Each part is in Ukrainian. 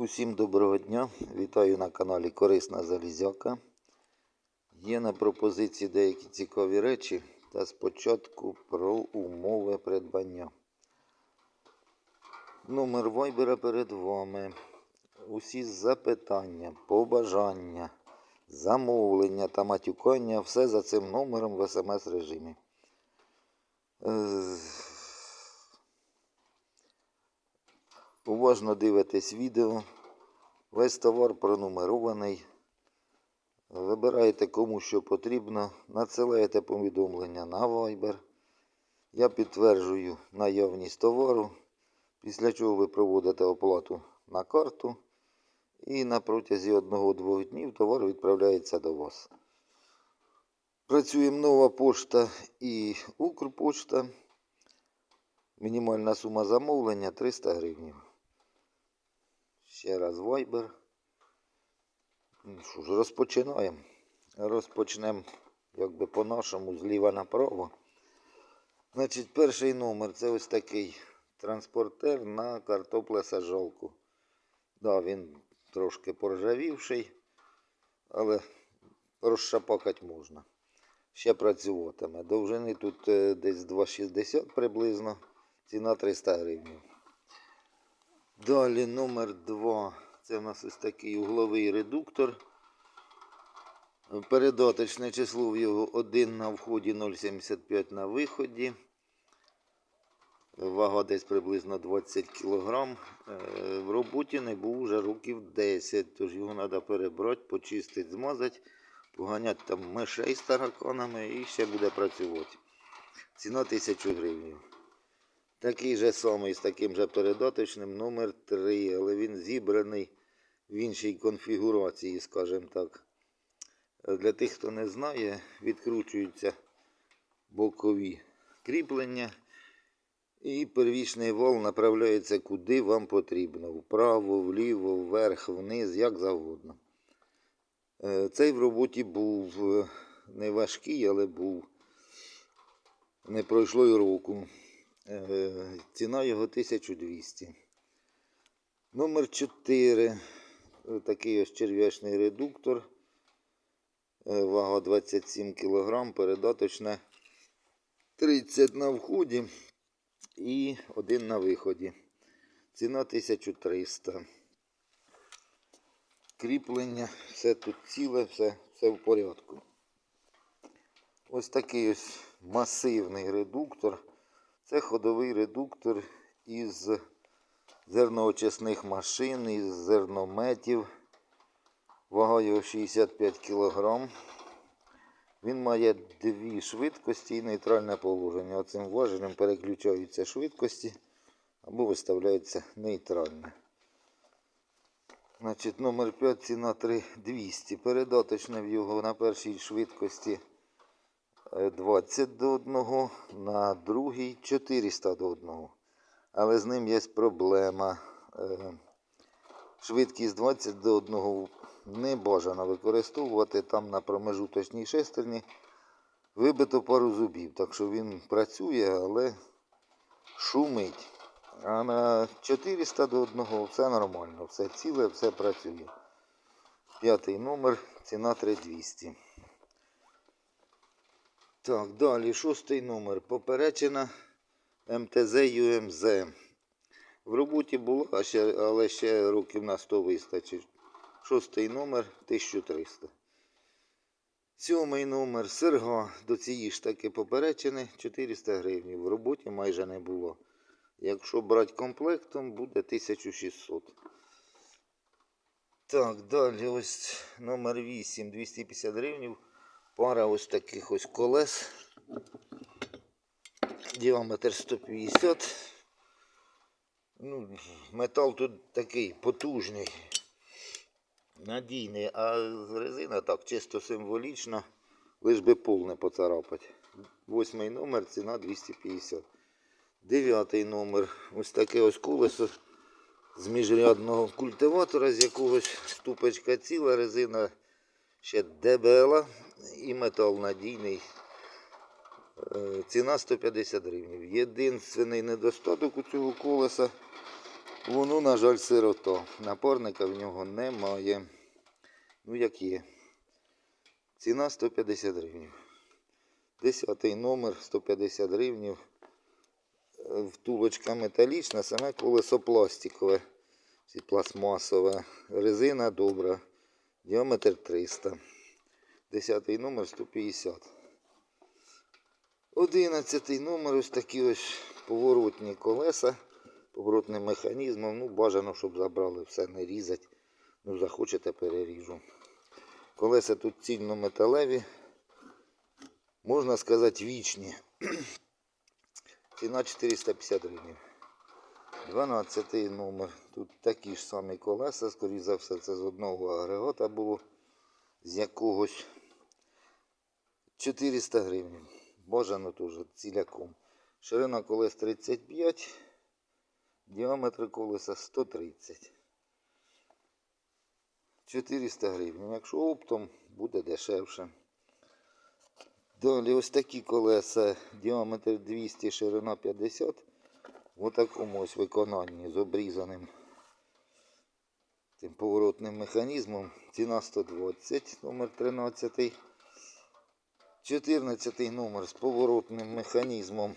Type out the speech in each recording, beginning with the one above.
Усім доброго дня! Вітаю на каналі Корисна Залізяка. Є на пропозиції деякі цікаві речі та спочатку про умови придбання. Номер вайбера перед вами. Усі запитання, побажання, замовлення та матюкання все за цим номером в смс режимі. Е, Уважно дивитесь відео. Весь товар пронумерований. Вибираєте кому що потрібно, надсилаєте повідомлення на Viber. Я підтверджую наявність товару, після чого ви проводите оплату на карту і на протязі 1-2 днів товар відправляється до вас. Працюємо нова пошта і Укрпошта. Мінімальна сума замовлення 300 гривень. Ще раз Viber. Ну що ж, розпочинаємо. Розпочнемо, якби по-нашому, зліва направо. Значить, перший номер це ось такий транспортер на картоплесаджалку. Да, він трошки поржавівший, але розшапакати можна. Ще працюватиме. Довжини тут е, десь 2,60 приблизно. Ціна 300 гривень. Далі номер 2. Це в нас ось такий угловий редуктор. Передаточне число в його 1 на вході, 0,75 на виході. Вага десь приблизно 20 кг. В роботі не був вже років 10, тож його треба перебрати, почистити, змазати, поганяти там мишей з тараканами і ще буде працювати. Ціна 1000 гривень. Такий же самий з таким же передаточним номер 3, але він зібраний в іншій конфігурації, скажімо так. Для тих, хто не знає, відкручуються бокові кріплення. І первічний вал направляється куди вам потрібно. Вправо, вліво, вверх, вниз, як завгодно. Е, Цей в роботі був е, не важкий, але був не пройшло й року. Е, Ціна його 1200. Номер 4. Такий ось черв'ячний редуктор. Е, Вага 27 кг, передаточне 30 на вході і один на виході. Ціна 1300. Кріплення, все тут ціле, все, все в порядку. Ось такий ось масивний редуктор. Це ходовий редуктор із зерноочисних машин, із зернометів. Вага його 65 кг. Він має дві швидкості і нейтральне положення. Оцим важелем переключаються швидкості або виставляється нейтральне. Значить, номер 5 ціна 3200. Передаточне в його на першій швидкості 20 до 1, на другій 400 до 1. Але з ним є проблема. Е, Швидкість 20 до 1 не бажано використовувати. Там на промежуточній шестерні вибито пару зубів. Так що він працює, але шумить. А на 400 до 1 все нормально, все ціле, все працює. П'ятий номер, ціна 3200. Так, далі шостий номер. Поперечина МТЗ ЮМЗ. В роботі була, але ще років на 100 вистачить. Шостий номер 1300. Сьомий номер серга до цієї ж таки поперечини 400 гривень. В роботі майже не було. Якщо брати комплектом, буде 1600. Так, далі ось номер 8, 250 гривень. Пара ось таких ось колес. Діаметр 150. Ну, метал тут такий потужний, надійний, а резина так чисто символічна, лиш би пол не поцарапати. Восьмий номер, ціна 250. Дев'ятий номер. Ось таке ось колесо з міжрядного культиватора, з якогось ступочка ціла, резина ще дебела і метал надійний. Е, Ціна 150 гривень. Єдиний недостаток у цього колеса Воно, на жаль, сирота. Напарника в нього немає. Ну, як є. Ціна 150 гривень. Десятий номер 150 гривень. Втулочка металічна, саме колесо пластикове. Пластмасове. Резина добра. Діаметр 300. Десятий номер 150. Одинадцятий номер ось такі ось поворотні колеса. Поворотним механізмом. Ну, бажано, щоб забрали все, не різать. Ну, захочете, переріжу. Колеса тут цільно-металеві. Можна сказати, вічні. Ціна 450 гривень. 12 номер. Тут такі ж самі колеса, скоріше за все, це з одного агрегата було, з якогось 400 гривень. Бажано теж ціляком. Ширина колес 35, діаметр колеса 130. 400 гривень. Якщо оптом, буде дешевше. Далі ось такі колеса, діаметр 200, ширина 50. В такому ось виконанні з обрізаним тим поворотним механізмом. Ціна 120, номер 13. 14 номер з поворотним механізмом.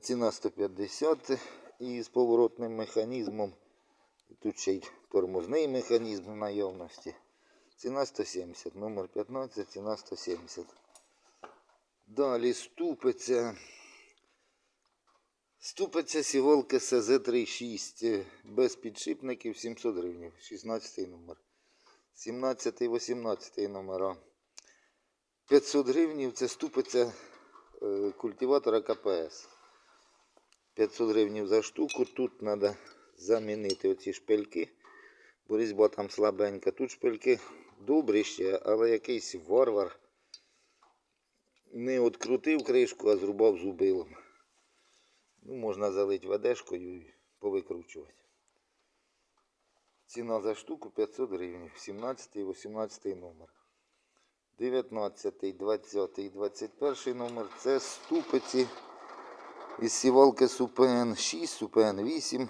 Ціна 150 і з поворотним механізмом. Тут ще й тормозний механізм наявності. Ціна 170, номер 15, ціна 170. Далі ступиця. Ступиця сіволки СЗ36 без підшипників 700 гривень. 16 номер. 17 18 номера. 500 гривень це ступиця е, культиватора КПС. 500 гривень за штуку. Тут треба замінити оці шпильки. Бо різьба там слабенька. Тут шпильки добрі ще, але якийсь варвар не открутив кришку, а зрубав зубилом. Ну, можна залити ведешкою і повикручувати. Ціна за штуку 500 гривень. 17 і 18 номер. 19, 20 21 номер це ступиці із сівалки СУПН 6, СУПН 8.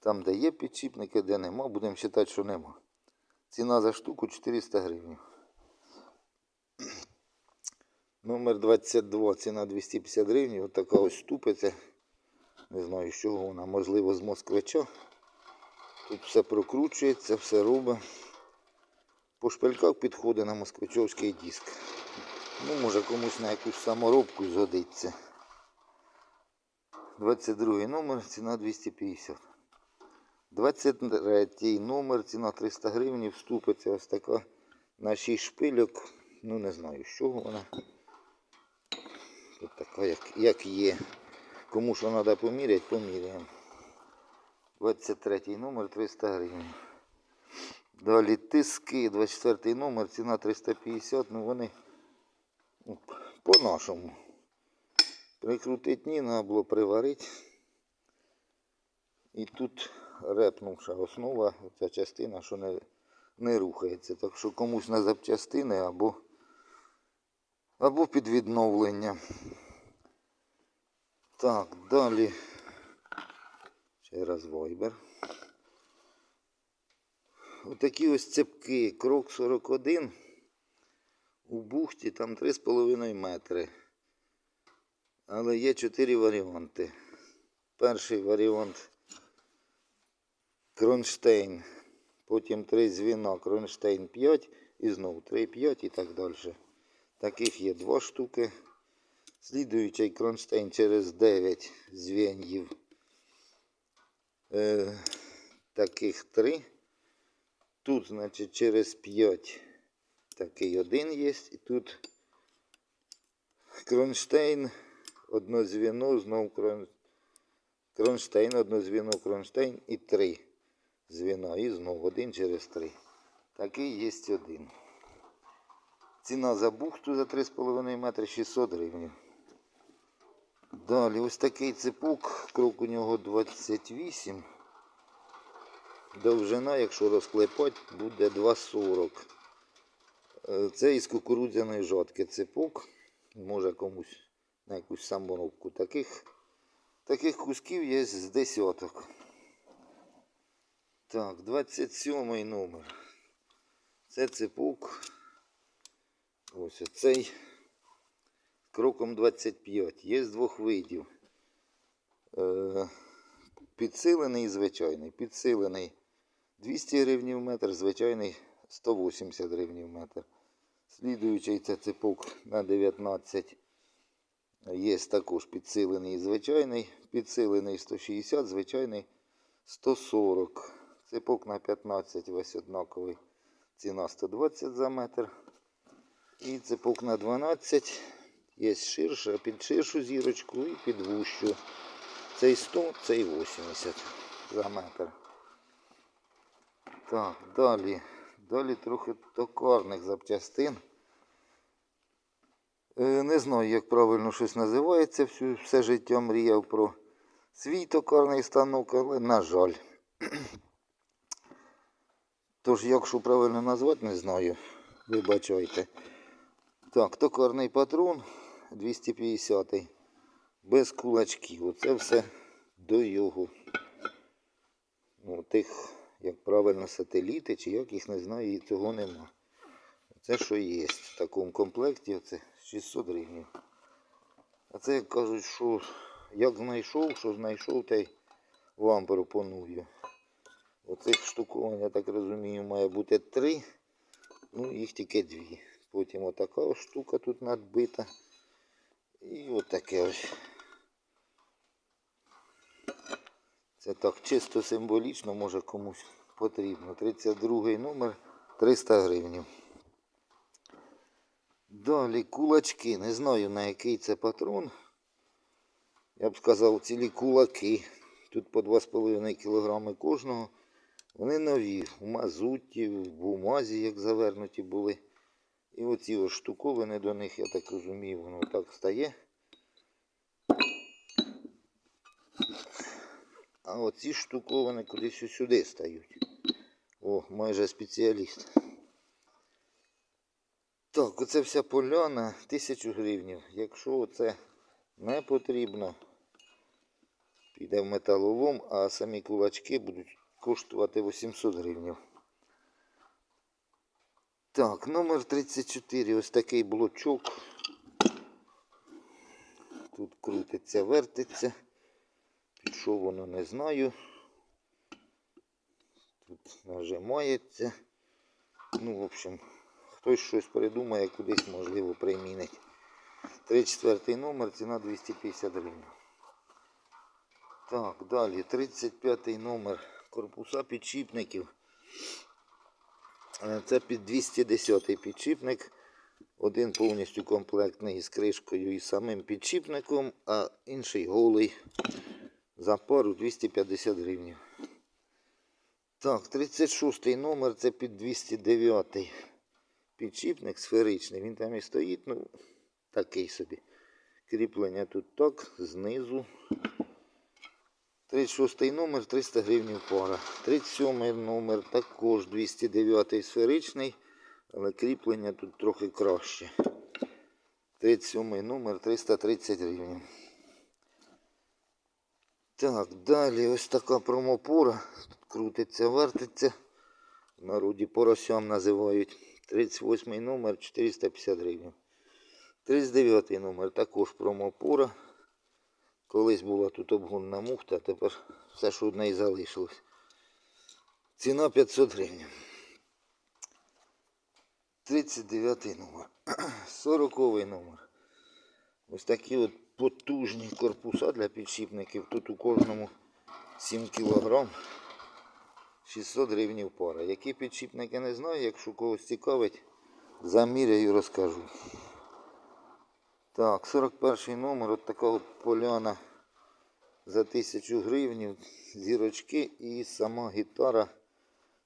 Там, де є підчіпники, де нема, будемо вважати, що нема. Ціна за штуку 400 гривень. Номер 22, ціна 250 гривень. Ось така ось ступиця. Не знаю, з чого вона, можливо, з москвича. Тут все прокручується, все робить. По шпильках підходить на москвичовський диск. Ну, може комусь на якусь саморобку згодиться. 22 номер, ціна 250. 23 номер, ціна 300 гривень, вступиться ось така на 6 шпильок. Ну не знаю, з чого вона. Ось така, як, як є. Кому що треба поміряти, поміряємо. 23 номер 300 гривень. Далі тиски, 24 номер, ціна 350, ну вони ну, по-нашому. Прикрутить ні, треба було приварити. І тут репнувша основа, ця частина, що не, не рухається. Так що комусь на запчастини або, або під відновлення. Так, далі. Ще раз вайбер. Отакі ось цепки. Крок 41. У бухті там 3,5 метри. Але є 4 варіанти. Перший варіант кронштейн. Потім 3 звіна, кронштейн 5 і знову 3, 5 і так далі. Таких є 2 штуки. Слідуючий кронштейн через 9 звеньїв. Е, таких 3. Тут, значить, через 5 такий один є. І тут кронштейн, одно звіно, знову крон... кронштейн, одно звіно, кронштейн і 3 звіна. І знову один через 3. Такий є один. Ціна за бухту за 3,5 метри 600 гривень. Далі ось такий ципок, крок у нього 28. Довжина, якщо розклепати, буде 2,40. Е, Це із кукурудзяної жатки ципок. Може комусь на якусь саморобку таких Таких кусків є з десяток. Так, 27 номер. Це ципок. Ось цей кроком 25. Є з двох видів. Е, підсилений і звичайний. Підсилений 200 гривень в метр, звичайний 180 гривень в метр. Слідуючий це ципок на 19. Є також підсилений і звичайний. Підсилений 160, звичайний 140. Ципок на 15 весь однаковий. Ціна 120 за метр. І ципок на 12. Є ширша, під ширшу зірочку і під вущу. Цей 100, цей 80 за метр. Так, далі. Далі трохи токарних запчастин. Е, Не знаю, як правильно щось називається. Всю, все життя мріяв про свій токарний станок, але на жаль. Тож, якщо правильно назвати, не знаю. Вибачайте. Так, токарний патрон 250 без кулачків. Оце все до його. Ну, тих, як правильно, сателіти, чи як їх не знаю, і цього нема. Це що є в такому комплекті, це 600 гривень. А це як кажуть, що як знайшов, що знайшов, та й вам пропоную. Оцих штуковань, я так розумію, має бути три. Ну, їх тільки дві. Потім отака штука тут надбита. І отаке ось. Це так чисто символічно, може комусь потрібно. 32 номер 300 гривень. Далі кулачки. Не знаю на який це патрон. Я б сказав цілі кулаки. Тут по 2,5 кг кожного. Вони нові, в мазуті, в бумазі, як завернуті були. І оці штуковини до них, я так розумію, воно так стає. А оці штуковини кудись сюди стають. О, майже спеціаліст. Так, оце вся поляна 1000 гривень. Якщо це не потрібно, піде в металолом, а самі кулачки будуть коштувати 800 гривень. Так, номер 34. Ось такий блочок. Тут крутиться, вертиться. Що воно не знаю. Тут нажимається. Ну, в общем, хтось щось придумає, кудись можливо примінить. 34 номер, ціна 250 гривень. Так, далі 35 номер корпуса підшипників. Е, Це під 210 підшипник. Один повністю комплектний з кришкою і самим підшипником, а інший голий за пару 250 гривень. Так, 36 номер це під 209 підшипник сферичний. Він там і стоїть, ну, такий собі. Кріплення тут так, знизу. 36 номер 300 гривень пара. 37 номер також 209 сферичний, але кріплення тут трохи краще. 37 номер 330 гривень. Так, далі ось така промопора. Тут крутиться, вертиться. В народі поросям називають. 38 номер 450 гривень. 39 номер також промопора. Колись була тут обгонна муфта, а тепер все, що в неї залишилось. Ціна 500 гривень. 39 номер. 40 номер. Ось такі от потужні корпуса для підшипників. Тут у кожному 7 кг. 600 гривень пара. Які підшипники не знаю, якщо когось цікавить, заміряю і розкажу. Так, 41 номер, от така от поляна за 1000 гривень, зірочки і сама гітара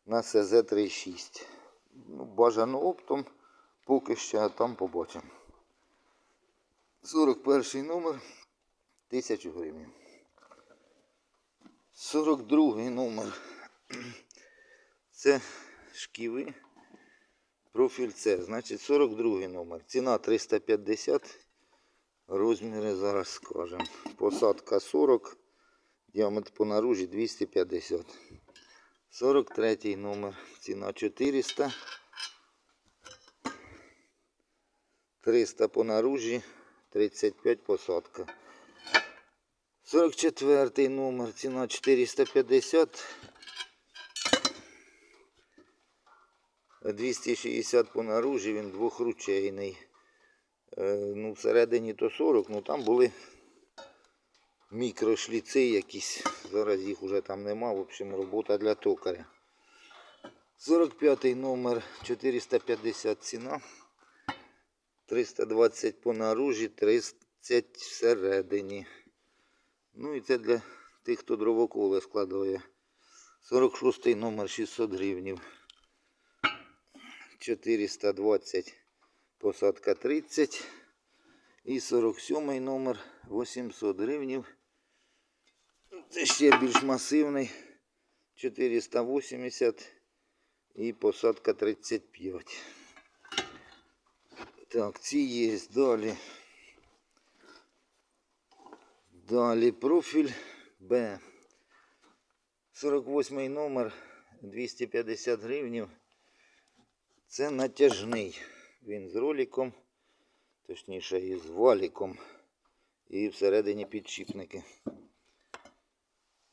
на СЗ-36. Ну, бажано оптом, поки що, там побачимо. 41 номер 1000 гривень. 42 номер. Це шківи. Профіль С. Значить 42 номер. Ціна 350 Розміри зараз скажемо. Посадка 40, діаметр по наружі 250. 43 номер, ціна 400. 300 по наружі, 35 посадка. 44 номер, ціна 450. 260 по наружі, він двохручейний. Е, ну, всередині то 40, ну там були мікрошліци якісь. Зараз їх уже там нема. В общем, робота для токаря. 45 номер 450 ціна. 320 по наружі, 30 всередині. Ну і це для тих, хто дровоколи складує. 46 номер 600 гривнів. 420 посадка 30 і 47 номер 800 гривнів. Це ще більш масивний 480 і посадка 35. Так, ці є далі. Далі профіль Б. 48 номер 250 гривнів. Це натяжний. Він з роликом, точніше із валіком. І всередині підшипники.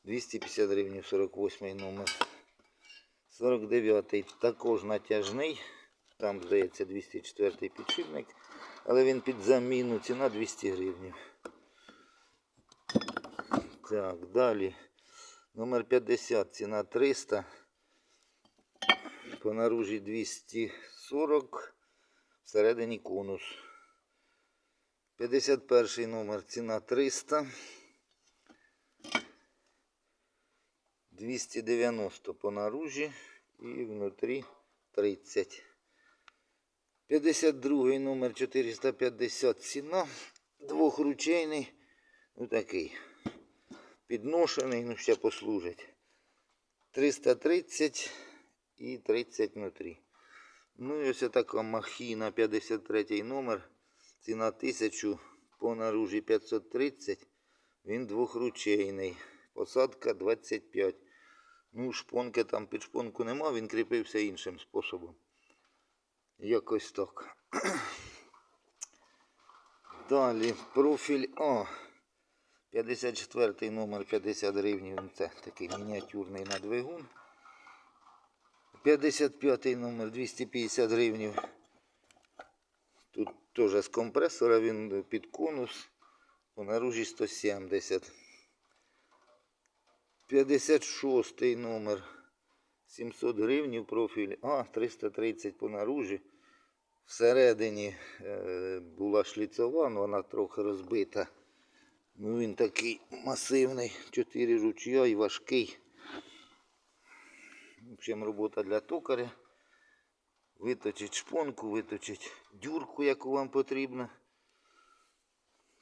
250 гривень 48 номер. 49 також натяжний. Там, здається, 204 підшипник. Але він під заміну. Ціна 200 гривень. Так, далі. Номер 50, ціна 300. По наружі 240. Всередині конус. 51 номер, ціна 300. 290 по наружі і внутрі 30. 52 номер 450 ціна. Двохручейний. Ну такий. Підношений, ну ще послужить. 330 і 30 внутрі. Ну і ось така махіна 53 номер. Ціна 1000 по наружі 530. Він двохручейний. Посадка 25. Ну, шпонки там під шпонку нема, він кріпився іншим способом. Якось так. Далі профіль А. 54 номер 50 гривень. Це такий мініатюрний на двигун. 55 номер 250 гривень. Тут теж з компресора він під конус. По наружі 170. 56 номер 700 гривень профіль. А, 330 по наружі. Всередині е, була шліцова, але вона трохи розбита. Ну він такий масивний, 4 ручя і важкий. В общем, робота для токаря. Виточить шпонку, виточить дюрку, яку вам потрібно.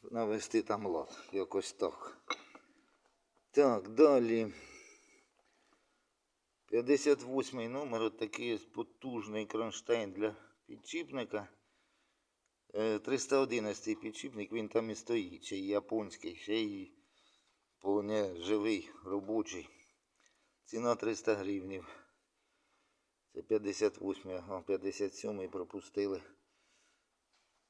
Навести там лад. Якось так. Так, далі. 58 номер, от такий потужний кронштейн для підшипника. Е, 311 підшипник, він там і стоїть, ще й японський, ще й вполне живий, робочий. Ціна 300 гривнів. Це 58, ага, 57 пропустили.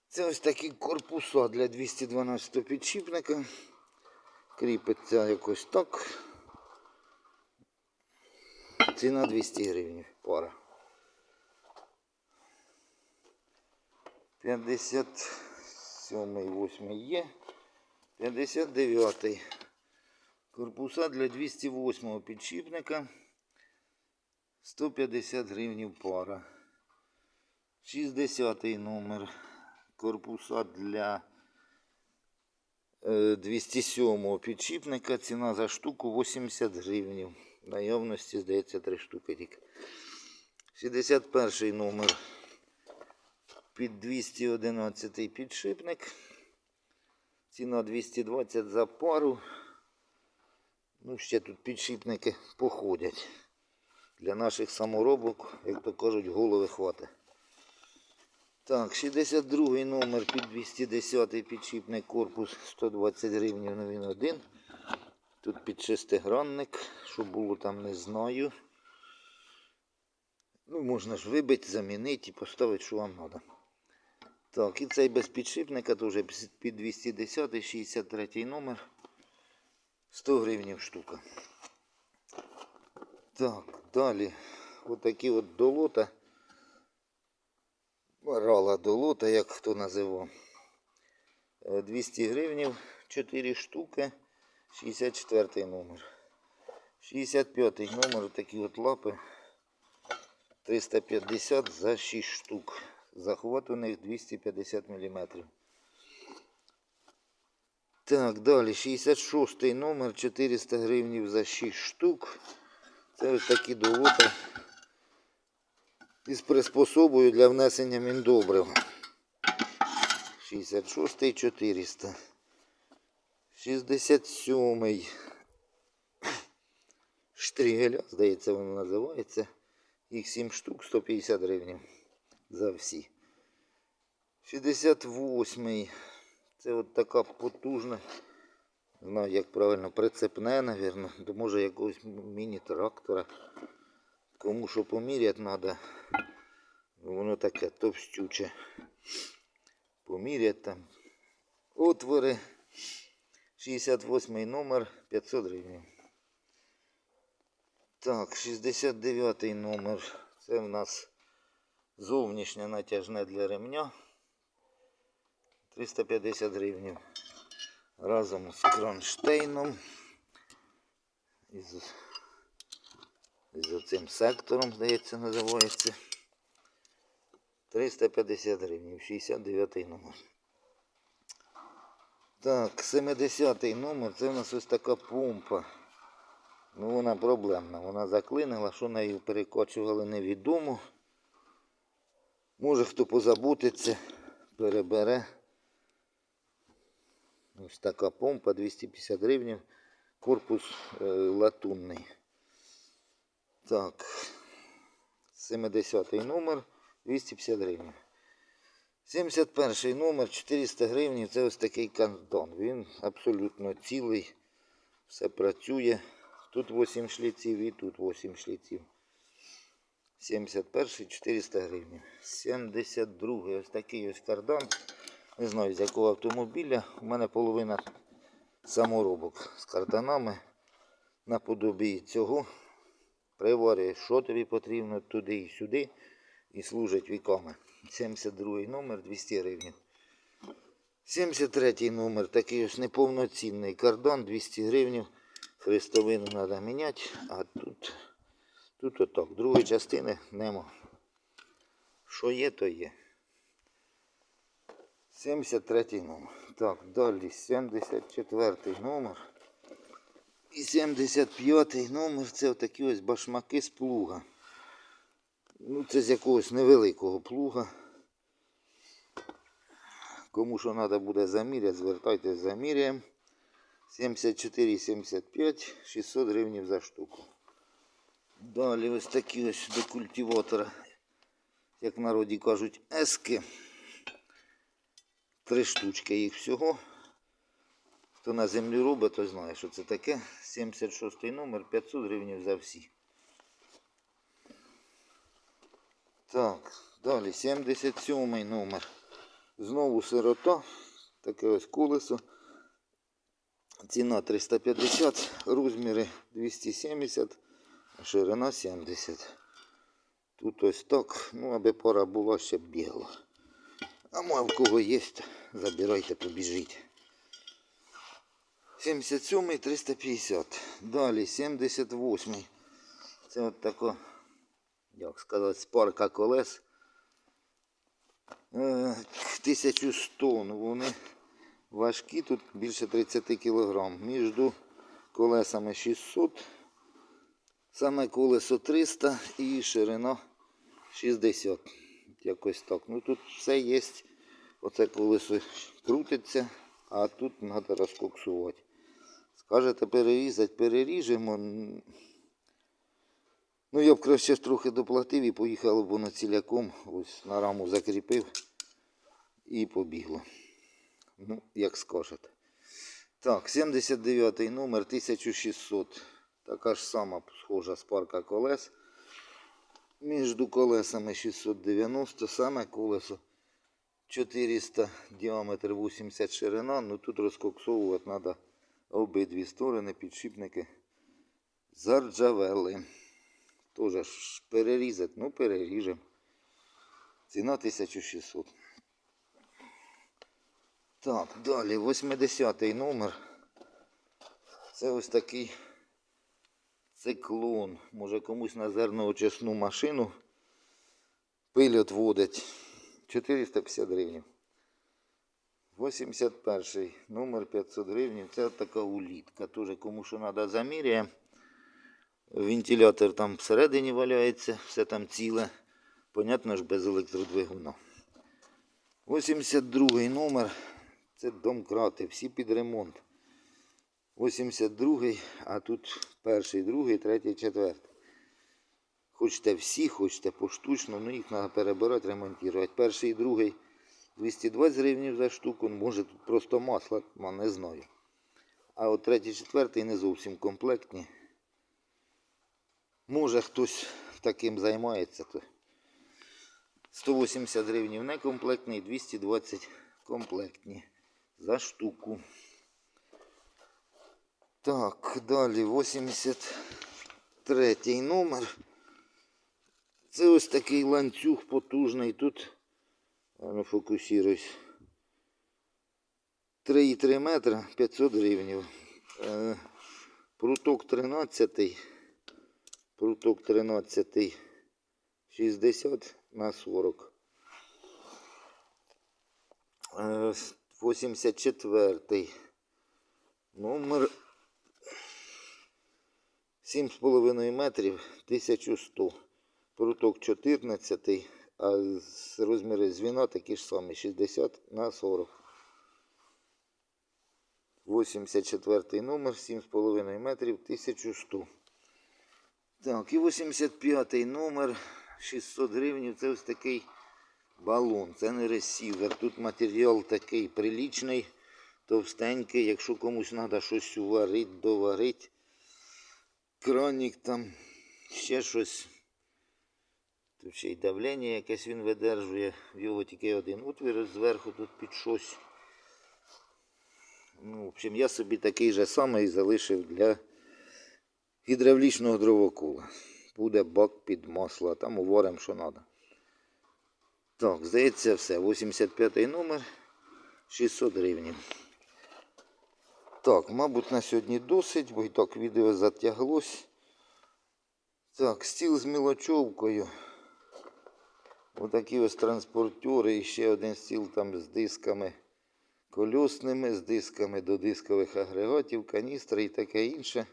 Це ось такі корпуса для 212 підшипника. Кріпиться якось так. Ціна 200 гривень пара. 57 8 є. 59 корпуса для 208 підшипника. 150 гривень пара. 60 номер корпуса для е, 207 підшипника. Ціна за штуку 80 гривень. Наявності, здається, 3 штуки тільки. 61 номер під 211 підшипник. Ціна 220 за пару. Ну, ще тут підшипники походять. Для наших саморобок, як то кажуть, голови хватить. Так, 62 номер під 210 підшипний корпус 120 гривень, ну він. Тут під шестигранник, що було там, не знаю. Ну, можна ж вибити, замінити і поставити, що вам треба. Так, і цей без підшипника теж під 210 63 номер. 100 гривень штука. Так, далі. Отакі от долота. Рала долота, як хто називав. Е, 200 гривень, 4 штуки, 64 номер. 65 номер, такі от лапи. 350 за 6 штук. Захват у них 250 мм. Так, далі 66 номер, 400 гривень за 6 штук. Це ось такі долота із приспособою для внесення міндобрив. 66 400. 67 штригеля, здається, воно називається. Їх 7 штук, 150 гривень за всі. 68 це от така потужна. Не знаю, як правильно, прицепне, напевно. То може якогось міні-трактора. Кому що поміряти треба. Воно таке товстюче. Поміряти там. Отвори. 68 номер 500 гривень. Так, 69 номер. Це в нас зовнішнє натяжне для ремня. 350 гривень. Разом з кронштейном. Із, із оцим сектором, здається, називається. 350 гривень. 69 номер. Так, 70 номер. Це в нас ось така помпа. Ну вона проблемна. Вона заклинила, що нею перекочували невідомо. Може хто позабутиться, перебере. Ось така помпа 250 гривень. Корпус е, латунний. Так. 70 номер 250 гривень. 71 номер 400 гривень. Це ось такий кандон. Він абсолютно цілий. Все працює. Тут 8 шліців і тут 8 шліців. 71 400 гривень. 72 ось такий ось кардан. Не знаю з якого автомобіля. У мене половина саморобок з карданами. Наподобі цього. Приварює, що тобі потрібно туди і сюди. І служить віками. 72 номер 200 гривень. 73 номер такий ось неповноцінний кардан 200 гривень. Хрестовину треба міняти, а тут, тут отак. Другої частини нема. Що є, то є. 73 номер. Так, далі 74 номер. І 75 номер це такі ось башмаки з плуга. Ну, це з якогось невеликого плуга. Кому що треба буде заміряти, звертайтесь заміряємо. 74,75, 600 гривень за штуку. Далі ось такі ось до культиватора, як в народі кажуть, ески. Три штучки їх всього. Хто на землі робить, той знає, що це таке. 76 номер, 500 гривень за всі. Так, далі 77 номер. Знову сирота. Таке ось колесо. Ціна 350, розміри 270, а ширина 70. Тут ось так, ну аби пора була, ще бігла. А може в кого є, забирайте, побіжіть. 77 350. Далі 78. Це от тако, як сказати, спарка колес. Е, 1100, ну вони важкі, тут більше 30 кг. Між колесами 600, саме колесо 300 і ширина 60. Якось так. Ну тут все є. Оце колесо крутиться, а тут треба розкоксувати. Скажете перерізати, переріжемо. Ну я б краще трохи доплатив і поїхало б воно ціляком. Ось на раму закріпив І побігло. Ну, як скажете. Так, 79 номер 1600. Така ж сама схожа спарка колес. Між колесами 690, саме колесо 400 діаметр 80 ширина. Ну тут розкоксовувати треба обидві сторони, підшипники зарджавели. Тоже перерізати, ну переріжемо. Ціна 1600. Так, далі 80 номер. Це ось такий циклон. Може комусь на зерноочисну машину пиль отводить. 450 гривень. 81 номер 500 гривень. Це така улітка. Тоже кому що треба заміряє. Вентилятор там всередині валяється, все там ціле. Понятно ж, без електродвигуна. 82 номер. Це домкрати, всі під ремонт. 82, а тут перший, другий, третій, четвертий. Хочете всі, хочете поштучно, ну їх треба перебирати, ремонтувати. Перший другий 220 гривень за штуку, може тут просто масло, не знаю. А от третій, четвертий не зовсім комплектні. Може хтось таким займається, то 180 гривень некомплектний, 220 комплектні за штуку. Так, далі 83 номер. Це ось такий ланцюг потужний. Тут, ну фокусируюсь. 3,3 метра 500 гривень. Пруток 13. Пруток 13. 60 на 40. Е, 84 номер 7,5 метрів 1100. Пруток 14, а розміри звіна такі ж самі 60 на 40. 84 номер 7,5 метрів 1100. Так, і 85-й номер 600 гривень. Це ось такий балон. Це не ресівер. Тут матеріал такий прилічний, товстенький. Якщо комусь треба щось уварити, доварити. Кранік там, ще щось. Тут ще й давлення якесь він видержує. В його тільки один отвір зверху тут під щось. Ну, в общем, я собі такий же самий залишив для гідравлічного дровокола. Буде бак під масло, там уваримо, що треба. Так, здається, все. 85 номер 600 гривень. Так, мабуть, на сьогодні досить, бо і так відео затяглось. Так, стіл з мілочовкою. Отакі ось транспортери і ще один стіл там з дисками кольосними, з дисками до дискових агрегатів, каністри і таке інше.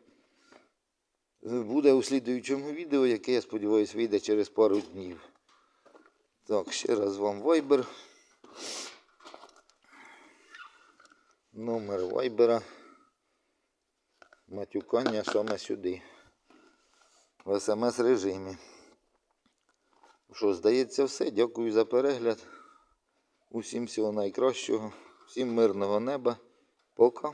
Буде у слідуючому відео, яке, я сподіваюся, вийде через пару днів. Так, ще раз вам вайбер. Номер вайбера. Матюкання саме сюди. В смс режимі. Що, здається, все. Дякую за перегляд. Усім всього найкращого. Всім мирного неба. Пока.